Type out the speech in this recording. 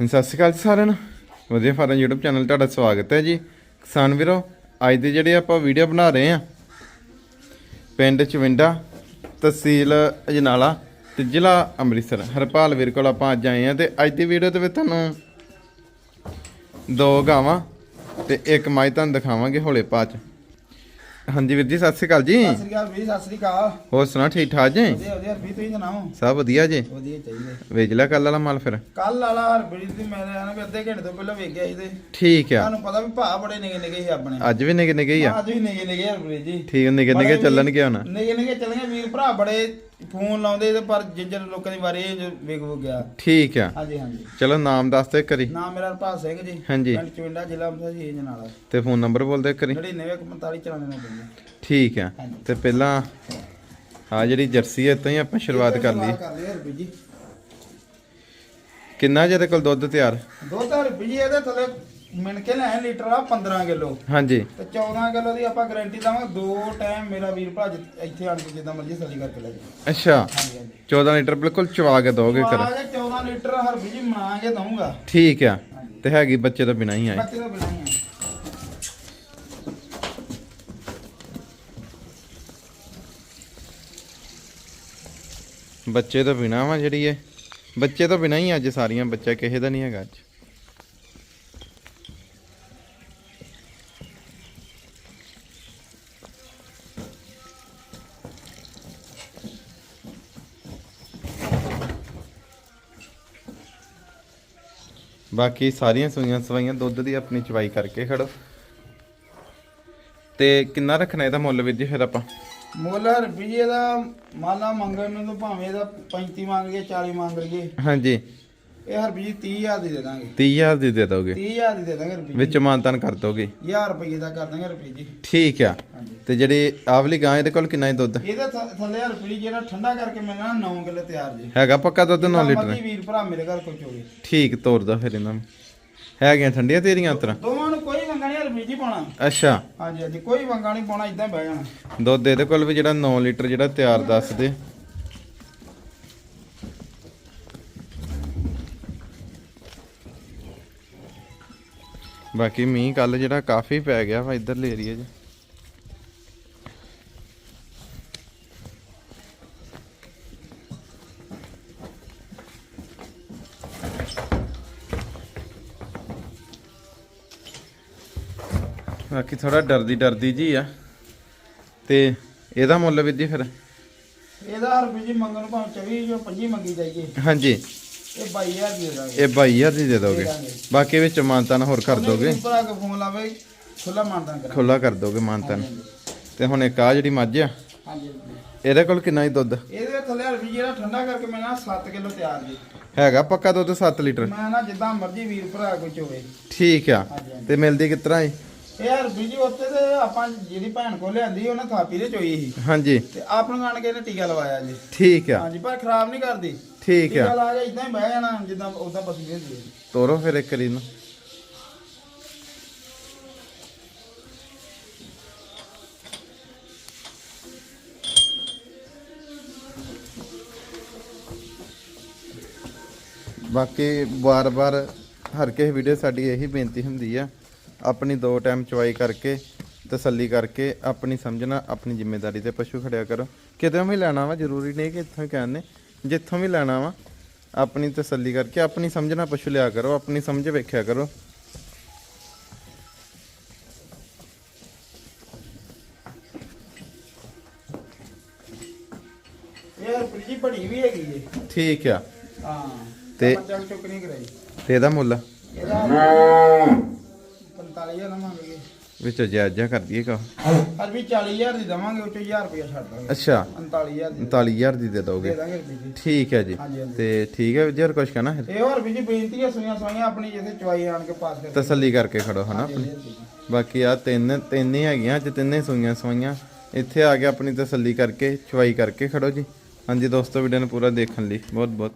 ਸਤਿ ਸ਼੍ਰੀ ਅਕਾਲ ਜੀ ਸਾਰਿਆਂ ਨੂੰ। ਵਧੀਆ ਫਾਰਮ YouTube ਚੈਨਲ ਤੁਹਾਡਾ ਸਵਾਗਤ ਹੈ ਜੀ। ਕਿਸਾਨ ਵੀਰੋ, ਅੱਜ ਦੀ ਜਿਹੜੀ ਆਪਾਂ ਵੀਡੀਓ ਬਣਾ ਰਹੇ ਆ ਪਿੰਡ ਚਵਿੰਡਾ, ਤਹਿਸੀਲ ਅਜਨਾਲਾ ਤੇ ਜ਼ਿਲ੍ਹਾ ਅੰਮ੍ਰਿਤਸਰ। ਹਰਪਾਲ ਵੀਰ ਕੋਲ ਆਪਾਂ ਅੱਜ ਆਏ ਆ ਤੇ ਅੱਜ ਦੀ ਵੀਡੀਓ ਦੇ ਵਿੱਚ ਤੁਹਾਨੂੰ ਦੋ ਗਾਵਾਂ ਤੇ ਇੱਕ ਮਾਈ ਤੁਹਾਨੂੰ ਦਿਖਾਵਾਂਗੇ ਹੌਲੇ ਪਾਚ ਹਾਂਜੀ ਵੀਰ ਜੀ ਸਤਿ ਸ਼੍ਰੀ ਅਕਾਲ ਜੀ। ਸਤਿ ਸ੍ਰੀ ਅਕਾਲ ਵੀ ਸਤਿ ਸ੍ਰੀ ਅਕਾਲ। ਹੋਰ ਸੁਣਾ ਠੀਕ ਠਾਕ ਜੀ? ਵਧੀਆ ਵਧੀਆ ਵੀ ਤੁਸੀਂ ਸੁਣਾਓ? ਸਭ ਵਧੀਆ ਜੀ। ਵਧੀਆ ਚਾਹੀਦੇ। ਵੇਚ ਲਿਆ ਕੱਲ ਵਾਲਾ ਮਾਲ ਫਿਰ? ਕੱਲ ਵਾਲਾ ਹਰਬੜੀ ਦੀ ਮੈਂ ਆਣਾ ਵੀ ਅੱਧੇ ਘੰਟੇ ਤੋਂ ਪਹਿਲਾਂ ਵੇਖ ਗਿਆ ਸੀ ਤੇ। ਠੀਕ ਆ। ਤੁਹਾਨੂੰ ਪਤਾ ਵੀ ਭਾ ਬੜੇ ਨਿਗੇ ਨਿਗੇ ਸੀ ਆਪਣੇ। ਅੱਜ ਵੀ ਨਿੱਕੇ ਨਿੱਕੇ ਹੀ ਆ? ਅੱਜ ਵੀ ਨਿਗੇ ਨਿਗੇ ਹਰਬੜੀ ਜੀ। ਠੀਕ ਨਿੱਕੇ ਨਿੱਕੇ ਚੱਲਣਗੇ ਹੁਣ। ਨਿਗੇ ਨਿਗੇ ਚੱਲਣਗੇ। ਵੀਰ ਭਰਾ ਬੜੇ ਫੋਨ ਲਾਉਂਦੇ ਤੇ ਪਰ ਜਿੰਜਰ ਲੋਕਾਂ ਦੀ ਵਾਰੀ ਵੇਖ ਵੋ ਗਿਆ। ਠੀਕ ਆ। ਹਾਂਜੀ ਹਾਂਜੀ। ਚਲੋ ਨਾਮ ਦੱਸ ਦੇ ਕਰੀ ਨਾਮ ਮੇਰਾ ਹਰਪਾਲ ਸਿੰਘ ਜੀ। ਹਾਂਜੀ। ਪਿੰਡ ਚਵਿੰਡਾ ਜ਼ਿਲ੍ਹਾ ਅੰਮ੍ਰਿਤਸਰ ਜੀ ਜਨਾਲਾ ਤੇ ਫੋਨ ਨੰਬਰ ਬੋਲ ਦੇ ਕਰੀ 9945 ਚਲਾਣੇ ਨੂੰ ਪੈਂਦਾ ਠੀਕ ਆ। ਹਾਂਜੀ। ਤੇ ਪਹਿਲਾਂ ਆ ਜਿਹੜੀ ਜਰਸੀ ਹੈ ਤੋਂ ਹੀ ਆਪਾਂ ਸ਼ੁਰੂਆਤ ਕਰ ਲਈ ਕਰ ਲਈ ਜੀ। ਕਿੰਨਾ ਜਿਹਦੇ ਕੋਲ ਦੁੱਧ ਤਿਆਰ? ਦੋ ਤਾਂ ਹਰਬੜੀ ਜੀ ਇਹਦੇ ਥੱਲੇ ਮਿਣ ਕੇ ਲੈ ਲੀਟਰ ਆ 15 ਕਿਲੋ। ਹਾਂਜੀ। ਤੇ 14 ਕਿਲੋ ਦੀ ਆਪਾਂ ਗਾਰੰਟੀ ਦਵਾਂਗੇ। ਦੋ ਟਾਈਮ ਮੇਰਾ ਵੀਰ ਭਰਾ ਇੱਥੇ ਆਣ ਕੇ ਜਿੱਦਾਂ ਮਰਜ਼ੀ ਸਲੀ ਕਰਕੇ ਲੈ ਜਾਓ ਅੱਛਾ। ਹਾਂਜੀ ਹਾਂਜੀ। 14 ਲੀਟਰ ਬਿਲਕੁਲ ਚਵਾ ਕੇ ਦੋਗੇ ਕਰ ਆ ਜੇ 14 ਲੀਟਰ ਹਰਬੀ ਜੀ ਬਣਾ ਕੇ ਦਊਂਗਾ। ਠੀਕ ਆ। ਤੇ ਹੈਗੀ ਬੱਚੇ ਤੋਂ ਬਿਨਾ ਹੀ ਆਏ। ਬੱਚੇ ਤੋਂ ਬਿਨਾਂ ਹੀ ਆ ਬੱਚੇ ਤੋਂ ਬਿਨਾ ਵਾ ਜਿਹੜੀ ਇਹ। ਬੱਚੇ ਤੋਂ ਬਿਨਾ ਹੀ ਅੱਜ ਸਾਰੀਆਂ ਬੱਚਾ ਕਿਸੇ ਦਾ ਨਹੀਂ ਹੈਗਾ ਅੱਜ। ਬਾਕੀ ਸਾਰੀਆਂ ਸੂਈਆਂ ਸਵਾਈਆਂ ਦੁੱਧ ਦੀ ਆਪਣੀ ਚਵਾਈ ਕਰਕੇ ਖੜੋ। ਤੇ ਕਿੰਨਾ ਰੱਖਣਾ ਇਹਦਾ ਮੁੱਲ ਵੀਰ ਜੀ ਫਿਰ ਆਪਾਂ? ਮੁੱਲ ਜੀ ਇਹਦਾ ਮਾਲਾ ਮੰਗਣ ਨੂੰ ਤਾਂ ਭਾਵੇਂ ਇਹਦਾ 35 ਮੰਗ ਲਈਏ 40 ਮੰਗ ਲਈਏ। ਹਾਂਜੀ। ਇਹ ਹਰਬੀ ਜੀ 30000 ਦੀ ਦੇ ਦਾਂਗੇ। 30000 ਦੀ ਦੇ ਦੋਗੇ? 30000 ਦੀ ਦੇ ਦਾਂਗੇ ਹਰਬੀ ਵਿੱਚ ਮਾਨਤਨ ਕਰ ਦੋਗੇ? 1000 ਰੁਪਏ ਦਾ ਕਰ ਦਾਂਗੇ ਹਰਬੀ ਜੀ। ਠੀਕ ਆ। ਤੇ ਜਿਹੜੀ ਆਵਲੀ ਗਾਂ ਇਹਦੇ ਕੋਲ ਕਿੰਨਾ ਹੀ ਦੁੱਧ? ਇਹਦੇ ਥੱਲੇ ਹਰਬੀ ਜੀ ਜਿਹੜਾ ਠੰਡਾ ਕਰਕੇ ਮਿਲਣਾ 9 ਕਿਲੋ ਤਿਆਰ ਜੀ। ਹੈਗਾ ਪੱਕਾ ਦੁੱਧ 9 ਲੀਟਰ? ਮਰਜ਼ੀ ਵੀਰ ਭਰਾ ਮੇਰੇ ਘਰ ਕੋਈ ਚੋਵੇ। ਠੀਕ ਤੋਰਦਾ ਫਿਰ ਇਹਨਾਂ ਨੂੰ। ਹੈਗੀਆਂ ਠੰਡੀਆਂ ਤੇਰੀਆਂ ਉਤਰ? ਦੋਵਾਂ ਨੂੰ ਕੋਈ ਵੰਗਾ ਨਹੀਂ ਹਰਬੀ ਜੀ ਪਾਉਣਾ। ਅੱਛਾ। ਹਾਂਜੀ ਹਾਂਜੀ ਕੋਈ ਵੰਗਾ ਨਹੀਂ ਪਾਉਣਾ ਇਦਾਂ ਬਹਿ ਜਾਣਾ। ਦੁੱਧ ਇਹਦੇ ਕੋਲ ਵੀ ਜਿਹੜਾ 9 ਲੀਟਰ ਜਿਹੜਾ ਤਿਆਰ ਦੱਸਦੇ ਬਾਕੀ ਮੀਂਹ ਕੱਲ ਜਿਹੜਾ ਕਾਫੀ ਪੈ ਗਿਆ ਵਾ ਇਧਰਲੇ ਏਰੀਆ 'ਚ। ਬਾਕੀ ਥੋੜਾ ਡਰਦੀ ਡਰਦੀ ਜੀ ਆ। ਤੇ ਇਹਦਾ ਮੁੱਲ ਵੀ ਜੀ ਫਿਰ? ਇਹਦਾ ਜੀ ਮੰਗਣ ਭਾਵੇਂ 24 ਜੋ 25 ਮੰਗੀ ਜਾਈਏ। ਹਾਂਜੀ। ਇਹ 22000 ਦੀ ਦੇ ਦਾਂਗੇ। ਇਹ 22000 ਦੀ ਦੇ ਦੋਗੇ। ਬਾਕੀ ਵਿੱਚ ਮਾਨਤਾਨ ਹੋਰ ਕਰ ਦੋਗੇ। ਭਰਾ ਕੇ ਫੋਨ ਲਾਵੇ ਖੁੱਲਾ ਕਰਾਂ ਖੁੱਲਾ ਕਰ ਦੋਗੇ ਮਾਨਤਾਨ। ਤੇ ਹੁਣ ਇੱਕ ਆ ਜਿਹੜੀ ਮੱਝ ਆ ਹਾਂਜੀ। ਇਹਦੇ ਕੋਲ ਕਿੰਨਾ ਹੀ ਦੁੱਧ? ਇਹਦੇ ਥੱਲੇ ਹਰਬੀ ਜਿਹੜਾ ਠੰਡਾ ਕਰਕੇ ਮੈਂ ਨਾ 7 ਕਿਲੋ ਤਿਆਰ ਜੀ। ਹੈਗਾ ਪੱਕਾ ਦੁੱਧ 7 ਲੀਟਰ? ਮੈਂ ਨਾ ਜਿੱਦਾਂ ਮਰਜ਼ੀ ਵੀਰ ਭਰਾ ਕੋਈ ਚੋਵੇ। ਠੀਕ ਆ। ਤੇ ਮਿਲਦੀ ਕਿਸ ਤਰ੍ਹਾਂ ਹੈ ਇਹ ਹਰਬੀ ਜੀ ਉੱਤੇ ਤੇ ਆਪਾਂ ਜਿਹਦੀ ਭੈਣ ਕੋਲ ਲਿਆਂਦੀ ਉਹਨੇ ਥਾਪੀ ਦੇ ਚੋਈ ਸੀ। ਹਾਂਜੀ। ਤੇ ਆਪ ਨੂੰ ਆਣ ਕੇ ਇਹਨੇ ਟੀਕਾ ਲਵਾਇਆ ਜੀ। ਠੀਕ ਆ। ਹਾਂਜੀ ਪਰ ਖਰਾਬ ਨਹੀਂ ਕਰਦੀ। ਠੀਕ ਟੀਕਾ ਆ ਲਾ ਕੇ ਇਦਾਂ ਹੀ ਬਹਿ ਜਾਣਾ ਜਿੱਦਾਂ ਉਦਾਂ ਪਸ਼ੂ ਭੇਜਦੇ ਆ। ਤੋਰੋ ਫਿਰ ਇੱਕ ਵਾਰੀ ਨੂੰ ਬਾਕੀ ਵਾਰ-ਵਾਰ ਹਰ ਕਿਸੇ ਵੀਡੀਓ ਸਾਡੀ ਇਹੀ ਬੇਨਤੀ ਹੁੰਦੀ ਆ। ਆਪਣੀ ਦੋ ਟਾਈਮ ਚਵਾਈ ਕਰਕੇ ਤਸੱਲੀ ਕਰਕੇ ਆਪਣੀ ਸਮਝਣਾ ਆਪਣੀ ਜ਼ਿੰਮੇਵਾਰੀ ਤੇ ਪਸ਼ੂ ਖੜਿਆ ਕਰੋ। ਕਿਤੇ ਵੀ ਲੈਣਾ ਵਾ ਜ਼ਰੂਰੀ ਨਹੀਂ ਕਿ ਇੱਥੋਂ ਹੀ ਕਹਿੰਦੇ ਜਿੱਥੋਂ ਵੀ ਲੈਣਾ ਵਾ ਆਪਣੀ ਤਸੱਲੀ ਕਰਕੇ ਆਪਣੀ ਸਮਝਣਾ ਪਸ਼ੂ ਲਿਆ ਕਰੋ ਆਪਣੀ ਸਮਝ ਵੇਖਿਆ ਕਰੋ। ਇਹ ਹਰਬੀ ਜੀ ਬੜੀ ਵੀ ਹੈਗੀ ਜੀ। ਠੀਕ ਆ। ਹਾਂ ਤੇ- ਤੇ ਚੱਕ ਚੁੱਕ ਨਹੀਂ ਕਰਾਈ। ਤੇ ਇਹਦਾ ਮੁੱਲ? ਇਹਦਾ 45000 ਨਾ ਮੰਗਗੇ ਵਿੱਚੋਂ ਜਾਇਜ਼ਾ ਕਰ ਦਈਏ ਕਾ ਹਰਬੀ 40000 ਦੀ ਦਵਾਂਗੇ ਉਹ ਚੋਂ 1000 ਰੁਪਏ ਛੱਡ ਦਾਂਗੇ। ਅੱਛਾ। 49000 ਦੀ। 39000 ਦੀ ਦੇ ਦੇ ਦੋਗੇ ਜੀ। ਠੀਕ ਹੈ ਜੀ। ਹਾਂਜੀ, ਹਾਂਜੀ। ਤੇ ਠੀਕ ਹੈ ਜੀ ਹੋਰ ਕੁਝ ਕਹਿਣਾ ਹੈ ਇਹ ਹੋਰ ਵੀ ਜੀ ਬੇਨਤੀ ਹੈ ਸੁਈਆਂ ਸੁਈਆਂ ਆਪਣੀ ਜਿੱਥੇ ਚਵਾਈ ਆਣ ਕੇ ਪਾਸ ਕਰ ਤਸੱਲੀ ਕਰਕੇ ਖੜੋ ਹਨਾ? ਆਪਣੀ ਬਾਕੀ ਆ ਤਿੰਨ ਤਿੰਨ ਹੀ ਹੈਗੀਆਂ ਅੱਜ ਤਿੰਨੇ ਸੂਈਆਂ ਸਵਾਈਆਂ ਇੱਥੇ ਆ ਕੇ ਆਪਣੀ ਤਸੱਲੀ ਕਰਕੇ ਚਵਾਈ ਕਰਕੇ ਖੜੋ ਜੀ। ਹਾਂਜੀ ਦੋਸਤੋ ਵੀਡੀਓ ਨੂੰ ਪੂਰਾ ਦੇਖਣ ਲਈ ਬਹੁਤ ਬਹੁਤ